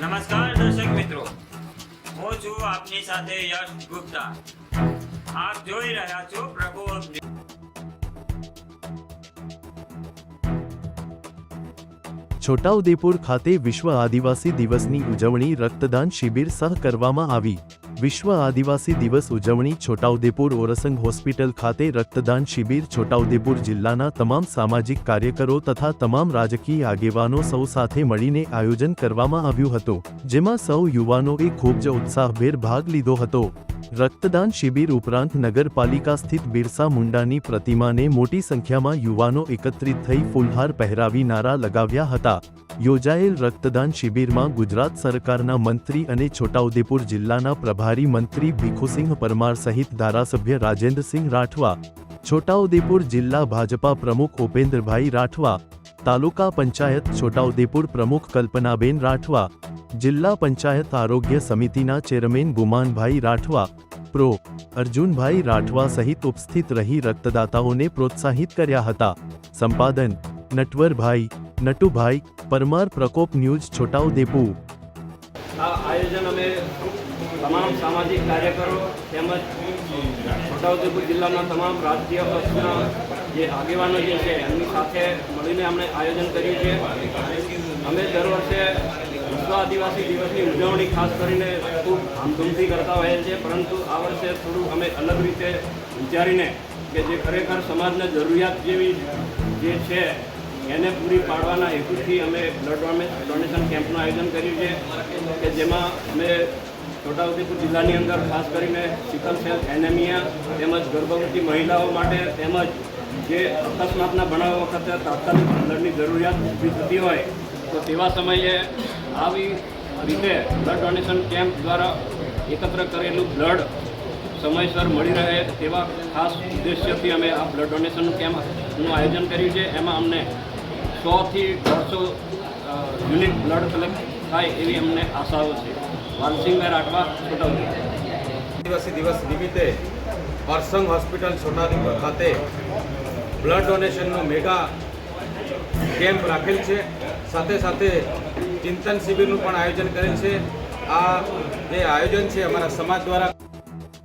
નમસ્કાર દર્શક મિત્રો. હું છું આપની સાથે યશ ગુપ્તા. આપ જોઈ રહ્યા છો પ્રબોધ છોટાઉદેપુર ખાતે વિશ્વ આદિવાસી દિવસની ઉજવણી રક્તદાન શિબિર સહ કરવામાં આવી. વિશ્વ આદિવાસી દિવસ ઉજવણી છોટાઉદેપુર ઓરસંગ હોસ્પિટલ ખાતે રક્તદાન શિબિર છોટાઉદેપુર જિલ્લાના તમામ સામાજિક કાર્યકરો તથા તમામ રાજકીય આગેવાનો સૌ સાથે મળીને આયોજન કરવામાં આવ્યું હતું, જેમાં સૌ યુવાનોએ ખૂબ જ ઉત્સાહભેર ભાગ લીધો હતો. રક્તદાન શિબિર ઉપરાંત નગરપાલિકા સ્થિત બિરસા મુંડાની પ્રતિમાને મોટી સંખ્યામાં યુવાનો એકત્રિત થઈ ફૂલહાર પહેરાવી નારા લગાવ્યા હતા. યોજાયેલ રક્તદાન શિબિરમાં ગુજરાત સરકારના મંત્રી અને છોટાઉદેપુર જિલ્લાના પ્રભારી મંત્રી ભીખુસિંહ પરમાર સહિત ધારાસભ્ય રાજેન્દ્રસિંહ રાઠવા, છોટાઉદેપુર જિલ્લા ભાજપા પ્રમુખ ઉપેન્દ્રભાઈ રાઠવા તાલુકા પંચાયત છોટાઉદેપુર પ્રમુખ કલ્પનાબેન રાઠવા, જિલ્લા પંચાયત આરોગ્ય સમિતિના ચેરમેન ગુમાનભાઈ રાઠવા, પ્રો. અર્જુનભાઈ રાઠવા સહિત ઉપસ્થિત રહી રક્તદાતાઓને પ્રોત્સાહિત કર્યા હતા. સંપાદન, નટવરભાઈ, નટુભાઈ, પરમાર પ્રકોપ ન્યૂઝ છોટાઉદેપુર. આ આયોજન અમે તમામ સામાજિક કાર્યકરો તેમજ છોટાઉદેપુર જિલ્લાના તમામ રાજકીય પક્ષના જે આગેવાનો જે છે, એમની સાથે મળીને અમને આયોજન કર્યું છે. અમે દર વર્ષે વિશ્વ આદિવાસી દિવસની ઉજવણી ખાસ કરીને ખૂબ ધામધૂમથી કરતા હોઈએ છીએ, પરંતુ આ વર્ષે થોડું અમે અલગ રીતે વિચારીને કે જે ખરેખર સમાજને જરૂરિયાત જેવી જે છે, એને પૂરી પાડવાના હેતુથી અમે બ્લડ ડોનેશન કેમ્પનું આયોજન કર્યું છે, કે જેમાં અમે છોટાઉદેપુર જિલ્લાની અંદર ખાસ કરીને સિકલ સેલ, એનેમિયા તેમજ ગર્ભવતી મહિલાઓ માટે તેમજ જે અકસ્માતના બનાવ વખતે તાત્કાલિક બ્લડની જરૂરિયાત ઊભી થતી હોય, તો તેવા સમયે આવી રીતે બ્લડ ડોનેશન કેમ્પ દ્વારા એકત્ર કરેલું બ્લડ સમયસર મળી રહે તેવા ખાસ ઉદ્દેશ્યથી અમે આ બ્લડ ડોનેશન કેમ્પનું આયોજન કર્યું છે. એમાં અમને સોથી દોઢસો યુનિટ બ્લડ કલેક્ટ થાય એવી અમને આશાઓ છે. વાલસિંહભાઈ રાઠવા છોટાઉદેપુર આદિવાસી દિવસ નિમિત્તે અરસંગ હોસ્પિટલ છોટાઉદેપુર ખાતે બ્લડ ડોનેશનનો મેગા કેમ્પ રાખેલ છે. સાથે સાથે ચિંતન શિબિરનું પણ આયોજન કરેલ છે. આ જે આયોજન છે અમારા સમાજ દ્વારા